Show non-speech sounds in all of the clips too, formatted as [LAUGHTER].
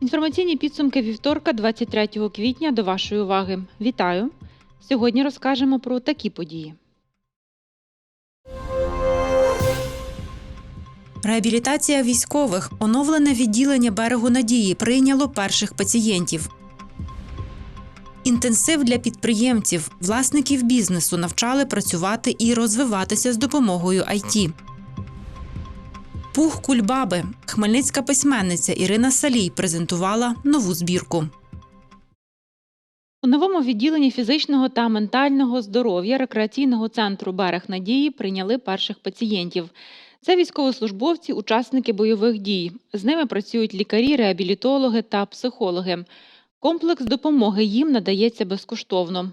Інформаційні підсумки вівторка, 23 квітня до вашої уваги. Вітаю! Сьогодні розкажемо про такі події. Реабілітація військових. Оновлене відділення берегу надії прийняло перших пацієнтів. Інтенсив для підприємців, власників бізнесу навчали працювати і розвиватися з допомогою IT. Пух кульбаби. Хмельницька письменниця Ірина Салій презентувала нову збірку. У новому відділенні фізичного та ментального здоров'я рекреаційного центру Берег Надії прийняли перших пацієнтів. Це військовослужбовці, учасники бойових дій. З ними працюють лікарі, реабілітологи та психологи. Комплекс допомоги їм надається безкоштовно.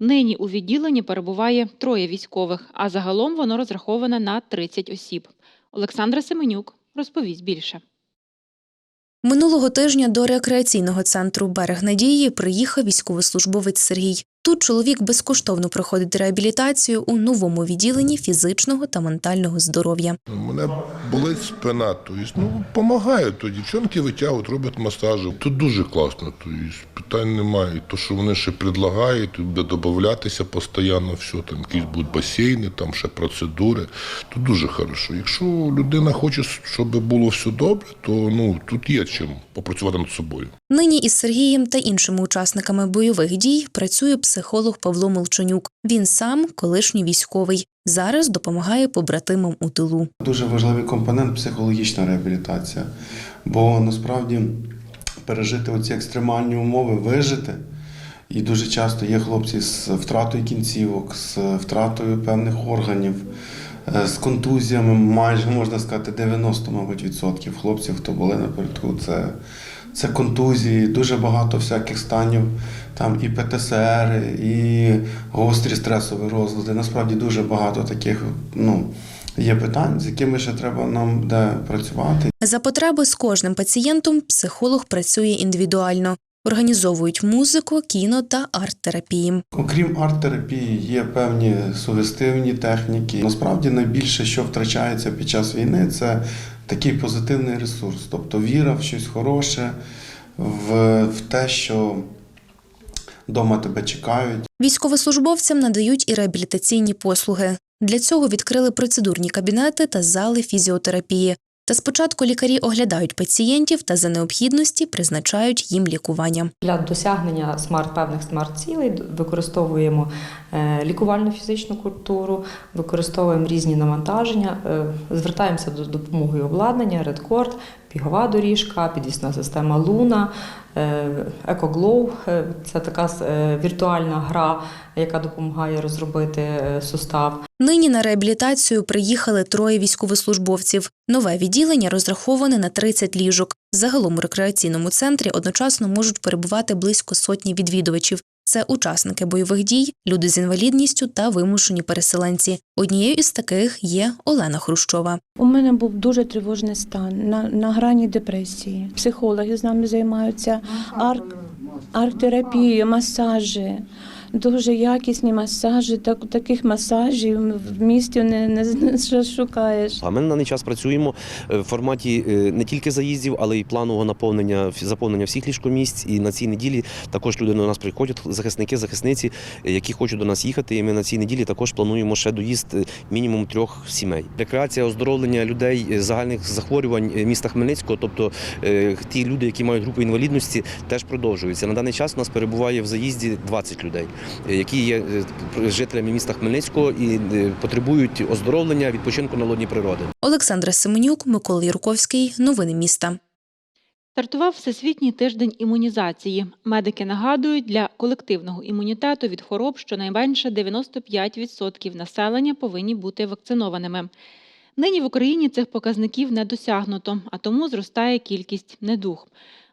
Нині у відділенні перебуває троє військових, а загалом воно розраховане на 30 осіб. Олександра Семенюк розповість більше. Минулого тижня до рекреаційного центру Берег Надії приїхав військовослужбовець Сергій. Тут чоловік безкоштовно проходить реабілітацію у новому відділенні фізичного та ментального здоров'я. У мене болить спина, тобто, ну, допомагають, то дівчонки витягують, роблять масажі. Тут дуже класно, тобто, питань немає. То, що вони ще предлагають, буде додатися постійно все, там якісь будуть басейни, там ще процедури. Тут дуже хорошо. Якщо людина хоче, щоб було все добре, то ну, тут є чим попрацювати над собою. Нині із Сергієм та іншими учасниками бойових дій працює психолог Павло Молчанюк. Він сам колишній військовий. Зараз допомагає побратимам у тилу. Дуже важливий компонент психологічна реабілітація. Бо насправді пережити оці екстремальні умови, вижити. І дуже часто є хлопці з втратою кінцівок, з втратою певних органів, е, з контузіями, майже можна сказати, 90, мабуть, відсотків хлопців, хто були напередку, це, це контузії, дуже багато всяких станів, там і ПТСР, і гострі стресові розлади. Насправді дуже багато таких ну, є питань, з якими ще треба нам де працювати. За потреби з кожним пацієнтом психолог працює індивідуально. Організовують музику, кіно та арт-терапії. Окрім арт-терапії, є певні сугестивні техніки. Насправді найбільше, що втрачається під час війни, це такий позитивний ресурс, тобто віра в щось хороше, в, в те, що вдома тебе чекають. Військовослужбовцям надають і реабілітаційні послуги. Для цього відкрили процедурні кабінети та зали фізіотерапії. Та спочатку лікарі оглядають пацієнтів та за необхідності призначають їм лікування. Для досягнення смарт певних смарт-цілей використовуємо е, лікувальну фізичну культуру, використовуємо різні навантаження, е, звертаємося до допомоги обладнання, редкорд, пігова доріжка, підвісна система Луна, EcoGlow – це така е, віртуальна гра, яка допомагає розробити е, сустав. Нині на реабілітацію приїхали троє військовослужбовців. Нове відділення розраховане на 30 ліжок. Загалом у рекреаційному центрі одночасно можуть перебувати близько сотні відвідувачів. Це учасники бойових дій, люди з інвалідністю та вимушені переселенці. Однією із таких є Олена Хрущова. У мене був дуже тривожний стан на, на грані депресії. Психологи з нами займаються, арт, арт-терапією, масажі. Дуже якісні масажі. Так, таких масажів в місті не, не, шукаєш. А ми на даний час працюємо е, в форматі е, не тільки заїздів, але й планового наповнення заповнення всіх ліжкомісць. І на цій неділі також люди до нас приходять, захисники, захисниці, е, які хочуть до нас їхати. І ми на цій неділі також плануємо ще доїзд мінімум трьох сімей. Рекреація, оздоровлення людей загальних захворювань міста Хмельницького, тобто ті люди, які мають групу інвалідності, теж продовжується. На даний час у нас перебуває в заїзді 20 людей, які є е, жителями міста Хмельницького і е, потребують оздоровлення, відпочинку на лодні природи. Олександра Семенюк, Микола Юрковський. Новини міста. Стартував Всесвітній тиждень імунізації. Медики нагадують, для колективного імунітету від хвороб щонайменше 95% населення повинні бути вакцинованими. Нині в Україні цих показників не досягнуто, а тому зростає кількість недуг.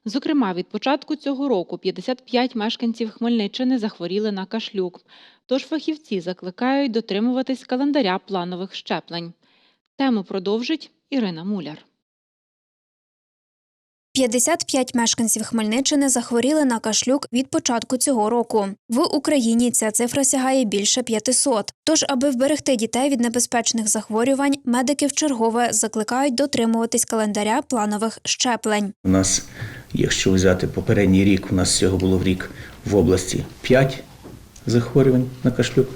Зокрема, від початку цього року 55 мешканців Хмельниччини захворіли на кашлюк. Тож фахівці закликають дотримуватись календаря планових щеплень. Тему продовжить Ірина Муляр. 55 мешканців Хмельниччини захворіли на кашлюк від початку цього року. В Україні ця цифра сягає більше 500. Тож, аби вберегти дітей від небезпечних захворювань, медики вчергове закликають дотримуватись календаря планових щеплень. У нас, якщо взяти попередній рік, у нас всього було в рік в області 5 захворювань на кашлюк,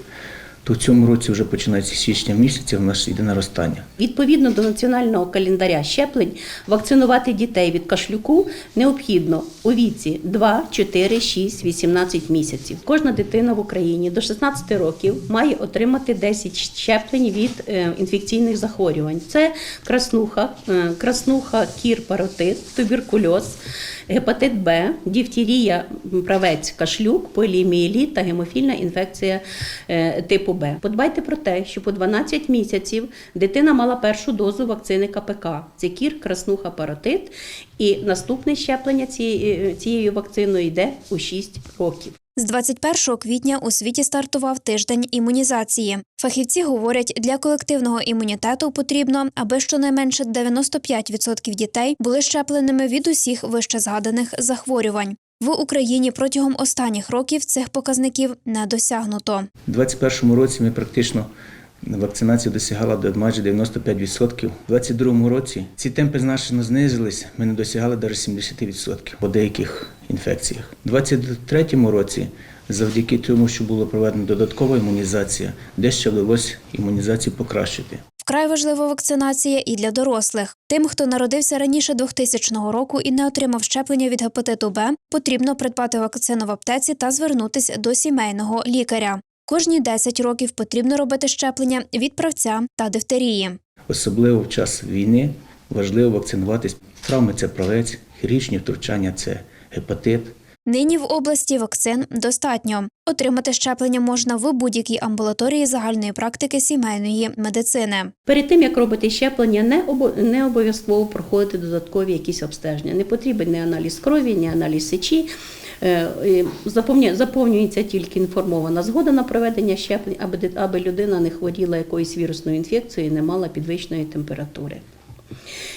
то в цьому році, вже починається січня місяця, у нас йде наростання. Відповідно до національного календаря щеплень, вакцинувати дітей від кашлюку необхідно у віці 2, 4, 6, 18 місяців. Кожна дитина в Україні до 16 років має отримати 10 щеплень від е, інфекційних захворювань. Це краснуха, е, краснуха, кір, паротит, туберкульоз, гепатит Б, діфтерія, правець, кашлюк, поліомієліт та гемофільна інфекція е, типу Б. Подбайте про те, щоб у 12 місяців дитина мала першу дозу вакцини КПК. Це кір, краснуха, паротит. І наступне щеплення цією, цією вакциною йде у 6 років. З 21 квітня у світі стартував тиждень імунізації. Фахівці говорять, для колективного імунітету потрібно, аби щонайменше 95% дітей були щепленими від усіх вищезгаданих захворювань. В Україні протягом останніх років цих показників не досягнуто. У 2021 році ми практично вакцинація досягала до майже 95%. У 2022 році ці темпи значно знизились, ми не досягали навіть 70% по деяких інфекціях. У 2023 році, завдяки тому, що була проведена додаткова імунізація, дещо вдалося імунізацію покращити. Вкрай важлива вакцинація і для дорослих. Тим, хто народився раніше 2000 року і не отримав щеплення від гепатиту Б, потрібно придбати вакцину в аптеці та звернутися до сімейного лікаря. Кожні 10 років потрібно робити щеплення від правця та дифтерії. Особливо в час війни важливо вакцинуватись. Травми це правець, хірургічні втручання це гепатит. Нині в області вакцин достатньо. Отримати щеплення можна в будь-якій амбулаторії загальної практики сімейної медицини. Перед тим як робити щеплення, не обо- не обов'язково проходити додаткові якісь обстеження. Не потрібен ні аналіз крові, ні аналіз сечі. Е, Заповнюється тільки інформована згода на проведення щеплень, аби, аби людина не хворіла якоюсь вірусною інфекцією і не мала підвищеної температури.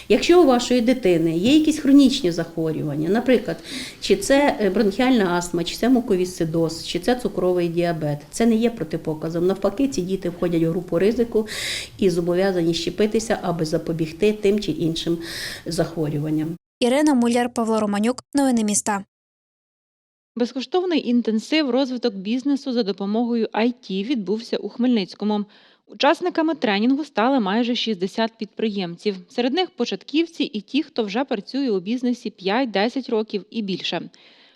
Якщо у вашої дитини є якісь хронічні захворювання, наприклад, чи це е, бронхіальна астма, чи це муковісцидоз, чи це цукровий діабет, це не є протипоказом. Навпаки, ці діти входять у групу ризику і зобов'язані щепитися, аби запобігти тим чи іншим захворюванням. Ірина Муляр, Павло Романюк. Новини міста. Безкоштовний інтенсив розвиток бізнесу за допомогою IT відбувся у Хмельницькому. Учасниками тренінгу стали майже 60 підприємців. Серед них початківці і ті, хто вже працює у бізнесі 5-10 років і більше.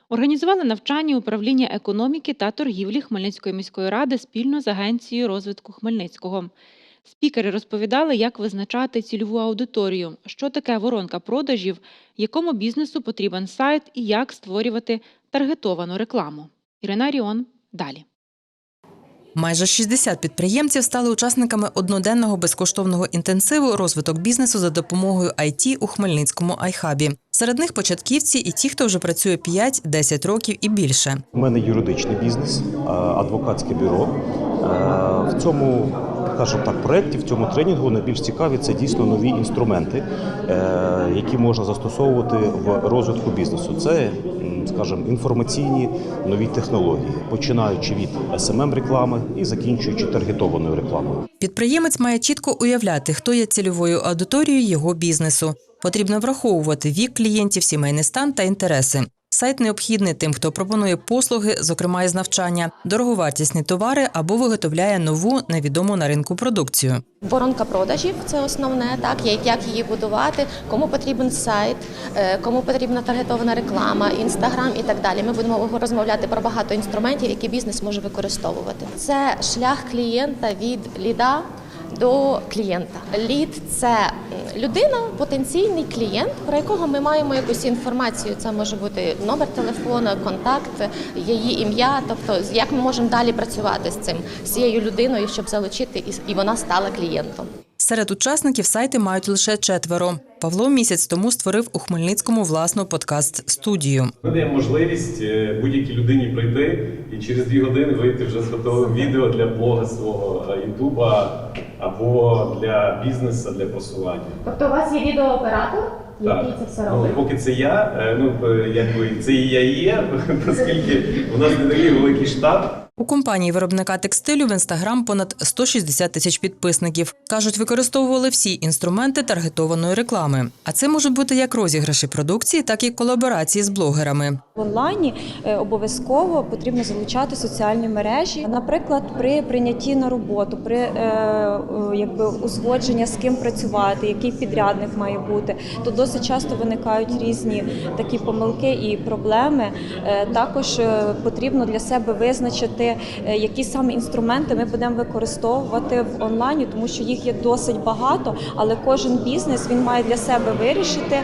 Організували навчання управління економіки та торгівлі Хмельницької міської ради спільно з Агенцією розвитку Хмельницького. Спікери розповідали, як визначати цільову аудиторію, що таке воронка продажів, якому бізнесу потрібен сайт і як створювати таргетовану рекламу. Ірина Ріон далі. Майже 60 підприємців стали учасниками одноденного безкоштовного інтенсиву розвиток бізнесу за допомогою IT у Хмельницькому айхабі. Серед них початківці і ті, хто вже працює 5-10 років і більше. У мене юридичний бізнес, адвокатське бюро. Е, В цьому, скажімо так, проєкті, в цьому тренінгу найбільш цікаві це дійсно нові інструменти, е, які можна застосовувати в розвитку бізнесу. Це, скажімо, інформаційні нові технології, починаючи від smm реклами і закінчуючи таргетованою рекламою. Підприємець має чітко уявляти, хто є цільовою аудиторією його бізнесу. Потрібно враховувати вік клієнтів, сімейний стан та інтереси. Сайт необхідний тим, хто пропонує послуги, зокрема із навчання, дороговартісні товари або виготовляє нову невідому на ринку продукцію. Воронка продажів це основне, так як, її будувати, кому потрібен сайт, е, кому потрібна таргетована реклама, інстаграм і так далі. Ми будемо розмовляти про багато інструментів, які бізнес може використовувати. Це шлях клієнта від ліда. До клієнта лід це людина, потенційний клієнт, про якого ми маємо якусь інформацію. Це може бути номер телефону, контакт, її ім'я. Тобто, як ми можемо далі працювати з цим з цією людиною, щоб залучити і- вона стала клієнтом. Серед учасників сайти мають лише четверо. Павло місяць тому створив у Хмельницькому власну подкаст-студію. Ми даємо можливість е, будь-якій людині прийти і через дві години вийти вже з готовим відео для блога свого е, Ютуба або для бізнесу, для просування. Тобто, у вас є відеооператор, який це все Ну, поки це я, е, ну якби це і я є, [LAUGHS] оскільки у нас не такий великий штат. У компанії виробника текстилю в інстаграм понад 160 тисяч підписників. кажуть, використовували всі інструменти таргетованої реклами. А це можуть бути як розіграші продукції, так і колаборації з блогерами. В онлайні е, обов'язково потрібно залучати соціальні мережі. Наприклад, при прийнятті на роботу, при е, е, якби узгодження з ким працювати, який підрядник має бути, то досить часто виникають різні такі помилки і проблеми. Також потрібно для себе визначити, які саме інструменти ми будемо використовувати в онлайні, тому що їх є досить багато, але кожен бізнес він має для себе вирішити,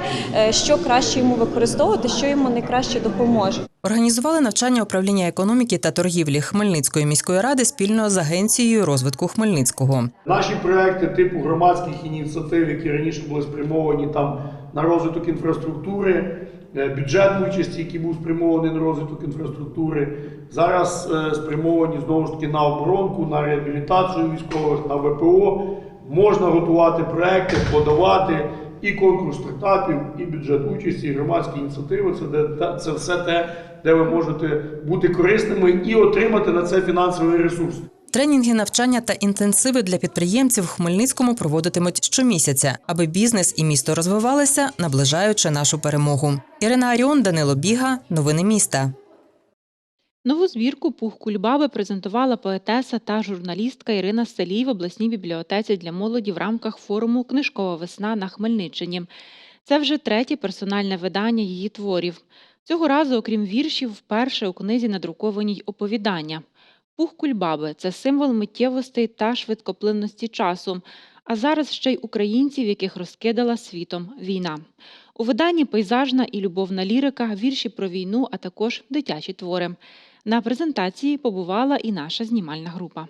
що краще йому використовувати, що йому найкраще допоможе. Організували навчання управління економіки та торгівлі Хмельницької міської ради спільно з агенцією розвитку Хмельницького. Наші проекти типу громадських ініціатив, які раніше були спрямовані там на розвиток інфраструктури, е, бюджетної участі, який був спрямований на розвиток інфраструктури, зараз е, спрямовані знову ж таки на оборонку, на реабілітацію військових, на ВПО. Можна готувати проекти, подавати і конкурс стартапів, і бюджет участі, і громадські ініціативи. Це де це все те, де ви можете бути корисними і отримати на це фінансовий ресурс. Тренінги, навчання та інтенсиви для підприємців в Хмельницькому проводитимуть щомісяця, аби бізнес і місто розвивалися, наближаючи нашу перемогу. Ірина Аріон, Данило Біга, новини міста. Нову збірку Пух Кульбаби презентувала поетеса та журналістка Ірина Селій в обласній бібліотеці для молоді в рамках форуму Книжкова весна на Хмельниччині. Це вже третє персональне видання її творів. Цього разу, окрім віршів, вперше у книзі надруковані й оповідання. Пух Кульбаби це символ миттєвостей та швидкоплинності часу, а зараз ще й українців, яких розкидала світом війна. У виданні пейзажна і любовна лірика, вірші про війну, а також дитячі твори. На презентації побувала і наша знімальна група.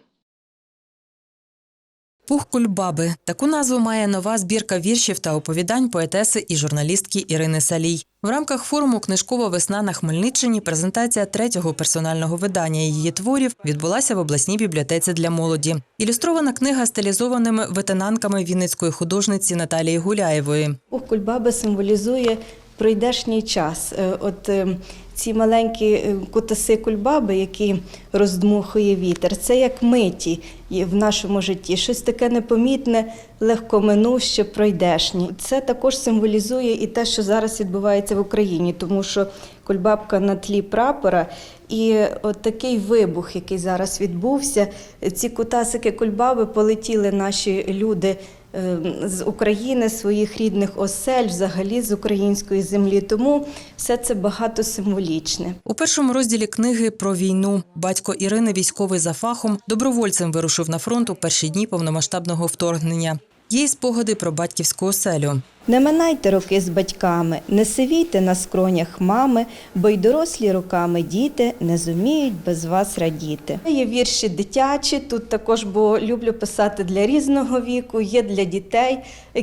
Пух Кульбаби таку назву має нова збірка віршів та оповідань поетеси і журналістки Ірини Салій. В рамках форуму Книжкова весна на Хмельниччині презентація третього персонального видання її творів відбулася в обласній бібліотеці для молоді. Ілюстрована книга стилізованими ветенанками вінницької художниці Наталії Гуляєвої. Ох, кульбаба символізує пройдешній час. Е, От е, ці маленькі е, кутаси кульбаби, які роздмухує вітер, це як миті в нашому житті. Щось таке непомітне, легкоминуще, пройдешнє. Це також символізує і те, що зараз відбувається в Україні, тому що кульбабка на тлі прапора. І от такий вибух, який зараз відбувся, ці кутасики кульбаби полетіли наші люди з України, своїх рідних осель, взагалі з української землі. Тому все це багато символічне. У першому розділі книги про війну батько Ірини, військовий за фахом, добровольцем вирушив на фронт у перші дні повномасштабного вторгнення. Є й спогади про батьківську оселю. Не минайте роки з батьками, не сивійте на скронях мами, бо й дорослі роками діти не зуміють без вас радіти. Є вірші дитячі, тут також, бо люблю писати для різного віку, є для дітей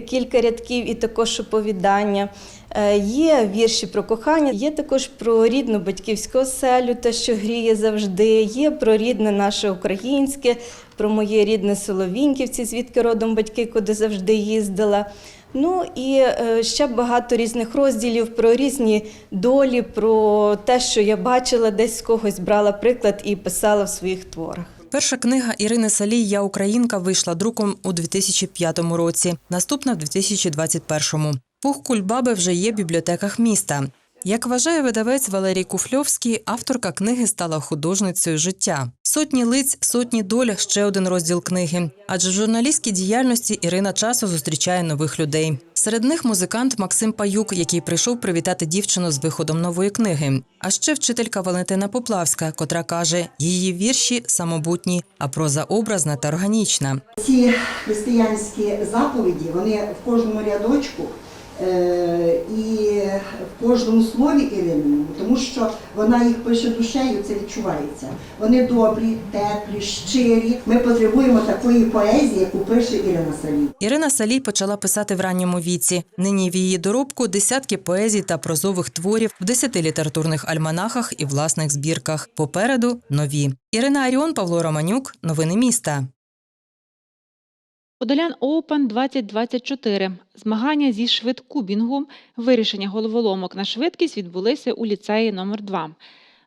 кілька рядків і також оповідання. Е, Є вірші про кохання, є також про рідну батьківську оселю, те, що гріє завжди, є про рідне наше українське, про моє рідне село Віньківці, звідки родом батьки, куди завжди їздила. Ну і е, ще багато різних розділів про різні долі, про те, що я бачила, десь з когось брала приклад і писала в своїх творах. Перша книга Ірини Салій Я Українка вийшла друком у 2005 році, наступна в 2021. Пух Кульбаби вже є в бібліотеках міста. Як вважає видавець Валерій Куфльовський, авторка книги стала художницею життя. Сотні лиць, сотні доль ще один розділ книги. Адже в журналістській діяльності Ірина часу зустрічає нових людей. Серед них музикант Максим Паюк, який прийшов привітати дівчину з виходом нової книги. А ще вчителька Валентина Поплавська, котра каже, її вірші самобутні, а проза образна та органічна. Ці християнські заповіді, вони в кожному рядочку і в кожному слові Ірининому, тому що вона їх пише душею, це відчувається. Вони добрі, теплі, щирі. Ми потребуємо такої поезії, яку пише Ірина Салій. Ірина Салій почала писати в ранньому віці. Нині в її доробку десятки поезій та прозових творів в десяти літературних альманахах і власних збірках. Попереду нові. Ірина Аріон, Павло Романюк. Новини міста. Подолян Open 2024. Змагання зі швидкубінгу, вирішення головоломок на швидкість відбулися у ліцеї номер 2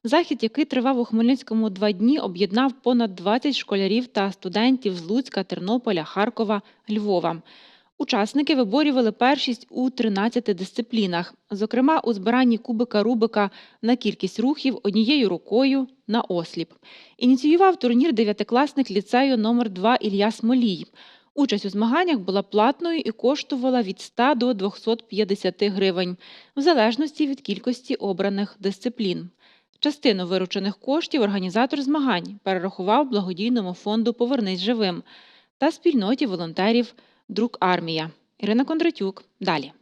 Захід, який тривав у Хмельницькому два дні, об'єднав понад 20 школярів та студентів з Луцька, Тернополя, Харкова, Львова. Учасники виборювали першість у 13 дисциплінах, зокрема у збиранні кубика Рубика на кількість рухів однією рукою на осліп. Ініціював турнір дев'ятикласник ліцею номер 2 Ілля Смолій. Участь у змаганнях була платною і коштувала від 100 до 250 гривень, в залежності від кількості обраних дисциплін. Частину виручених коштів організатор змагань перерахував благодійному фонду Повернись живим та спільноті волонтерів Друк Армія. Ірина Кондратюк. Далі.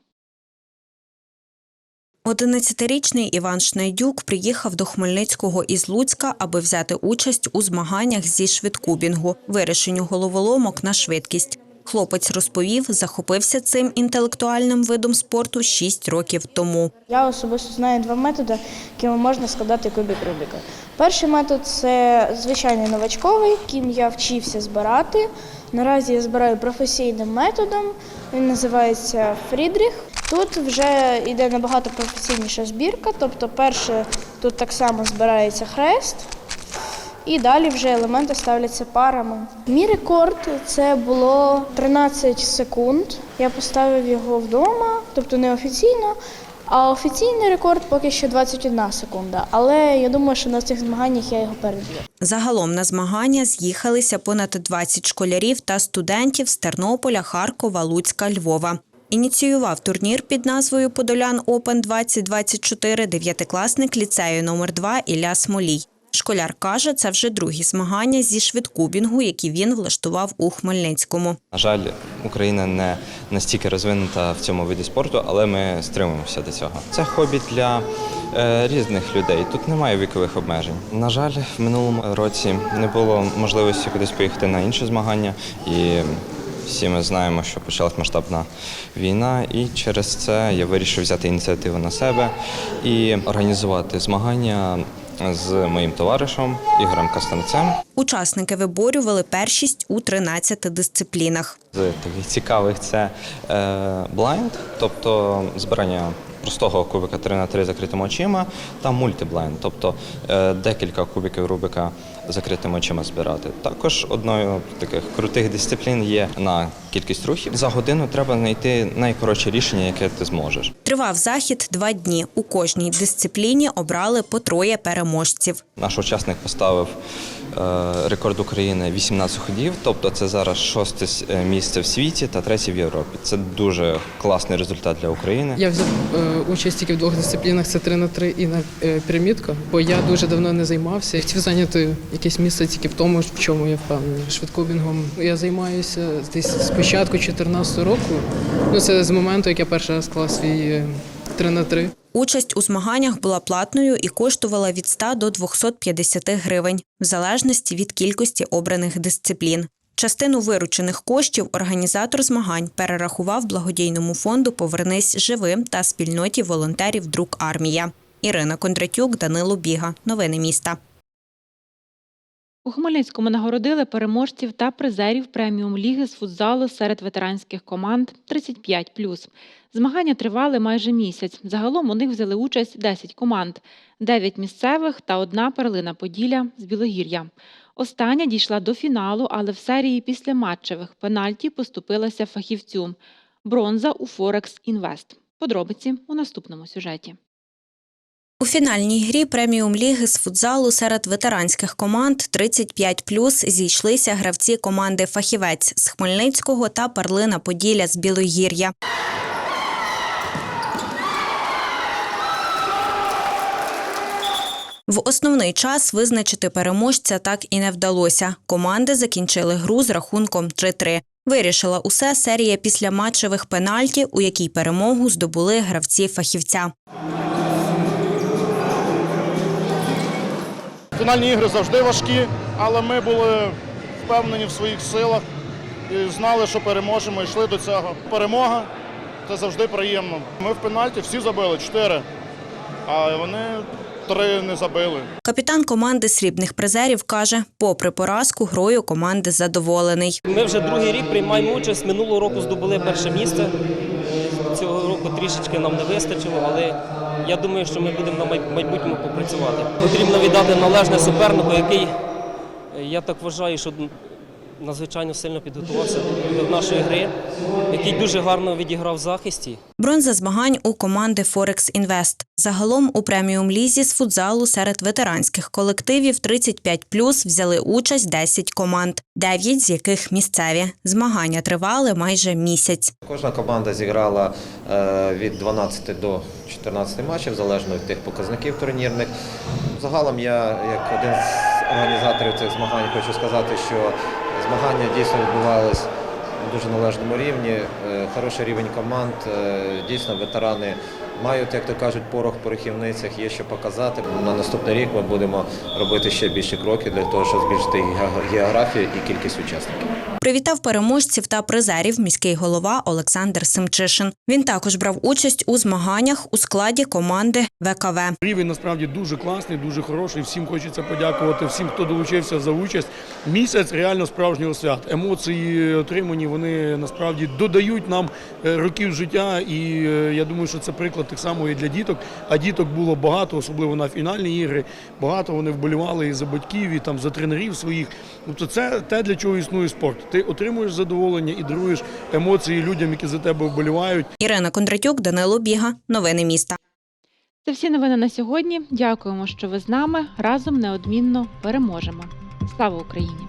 11-річний Іван Шнайдюк приїхав до Хмельницького із Луцька, аби взяти участь у змаганнях зі швидкубінгу, вирішенню головоломок на швидкість. Хлопець розповів, захопився цим інтелектуальним видом спорту 6 років тому. Я особисто знаю два методи, якими можна складати кубик Рубіка. Перший метод це звичайний новачковий, яким я вчився збирати. Наразі я збираю професійним методом. Він називається Фрідріх. Тут вже йде набагато професійніша збірка. Тобто, перше тут так само збирається хрест, і далі вже елементи ставляться парами. Мій рекорд це було 13 секунд. Я поставив його вдома, тобто неофіційно. А офіційний рекорд поки що 21 секунда. Але я думаю, що на цих змаганнях я його переб'ю. Загалом на змагання з'їхалися понад 20 школярів та студентів з Тернополя, Харкова, Луцька, Львова. Ініціював турнір під назвою Подолян Open 2024 дев'ятикласник ліцею номер 2 Ілля Смолій. Школяр каже, це вже другі змагання зі швидкубінгу, які він влаштував у Хмельницькому. На жаль, Україна не настільки розвинута в цьому виді спорту, але ми стримуємося до цього. Це хобі для е, різних людей. Тут немає вікових обмежень. На жаль, в минулому році не було можливості кудись поїхати на інші змагання, і всі ми знаємо, що почалась масштабна війна, і через це я вирішив взяти ініціативу на себе і організувати змагання з моїм товаришем Ігорем Кастанцем. Учасники виборювали першість у 13 дисциплінах. З таких цікавих це блайнд, тобто збирання простого кубика 3 на 3 закритими очима та мультиблайнд, тобто е, декілька кубиків Рубика закритими очима збирати. Також одною з таких крутих дисциплін є на кількість рухів. За годину треба знайти найкоротше рішення, яке ти зможеш. Тривав захід два дні. У кожній дисципліні обрали по троє переможців. Наш учасник поставив рекорд України 18 ходів, тобто це зараз шосте е, місце в світі та третє в Європі. Це дуже класний результат для України. Я взяв е, участь тільки в двох дисциплінах: це 3 на 3 і на е, пірамідка, бо я дуже давно не займався. Хотів зайняти якесь місце тільки в тому, в чому я впевнений. Швидкобінгом я займаюся десь з початку 2014 року. Ну це з моменту, як я перший раз склав свій е, 3 на 3. Участь у змаганнях була платною і коштувала від 100 до 250 гривень, в залежності від кількості обраних дисциплін. Частину виручених коштів організатор змагань перерахував благодійному фонду Повернись живим та спільноті волонтерів Друк Армія. Ірина Кондратюк, Данило Біга. Новини міста. У Хмельницькому нагородили переможців та призерів преміум ліги з футзалу серед ветеранських команд 35+. Змагання тривали майже місяць. Загалом у них взяли участь 10 команд, 9 місцевих та одна перлина Поділля з Білогір'я. Остання дійшла до фіналу, але в серії післяматчевих пенальті поступилася фахівцю. Бронза у Форекс Інвест. Подробиці у наступному сюжеті. У фінальній грі преміум ліги з футзалу серед ветеранських команд 35+, зійшлися гравці команди Фахівець з Хмельницького та Парлина Поділля з Білогір'я. В основний час визначити переможця так і не вдалося. Команди закінчили гру з рахунком 3-3. Вирішила усе серія після матчевих пенальті, у якій перемогу здобули гравці фахівця. Фінальні ігри завжди важкі, але ми були впевнені в своїх силах і знали, що переможемо, йшли до цього. Перемога це завжди приємно. Ми в пенальті всі забили чотири, а вони три не забили. Капітан команди срібних призерів каже, попри поразку, грою команди задоволений. Ми вже другий рік приймаємо участь. Минулого року здобули перше місце. Цього року трішечки нам не вистачило, але я думаю, що ми будемо на майбутньому попрацювати. Потрібно віддати належне супернику, який, е, я так вважаю, що надзвичайно сильно підготувався до нашої гри, який дуже гарно відіграв в захисті. Бронза змагань у команди Форекс Інвест. Загалом у преміум лізі з футзалу серед ветеранських колективів 35+, взяли участь 10 команд, 9 з яких місцеві. Змагання тривали майже місяць. Кожна команда зіграла е, від 12 до 14 матчів, залежно від тих показників турнірних. Загалом я, як один з організаторів цих змагань, хочу сказати, що змагання дійсно відбувалися на дуже належному рівні. Е, Хороший рівень команд. Е, Дійсно, ветерани мають, як то кажуть, порох в порохівницях, є що показати. На наступний рік ми будемо робити ще більші кроки для того, щоб збільшити географію і кількість учасників. Привітав переможців та призерів міський голова Олександр Семчишин. Він також брав участь у змаганнях у складі команди ВКВ. Рівень насправді дуже класний, дуже хороший. Всім хочеться подякувати, всім, хто долучився за участь. Місяць реально справжнього свят. Емоції отримані, вони насправді додають нам е, років життя. І е, я думаю, що це приклад так само і для діток. А діток було багато, особливо на фінальні ігри. Багато вони вболівали і за батьків, і там за тренерів своїх. Тобто, це те, для чого існує спорт. Ти отримуєш задоволення і даруєш емоції людям, які за тебе вболівають. Ірина Кондратюк, Данило Біга. Новини міста. Це всі новини на сьогодні. Дякуємо, що ви з нами. Разом неодмінно переможемо. Слава Україні!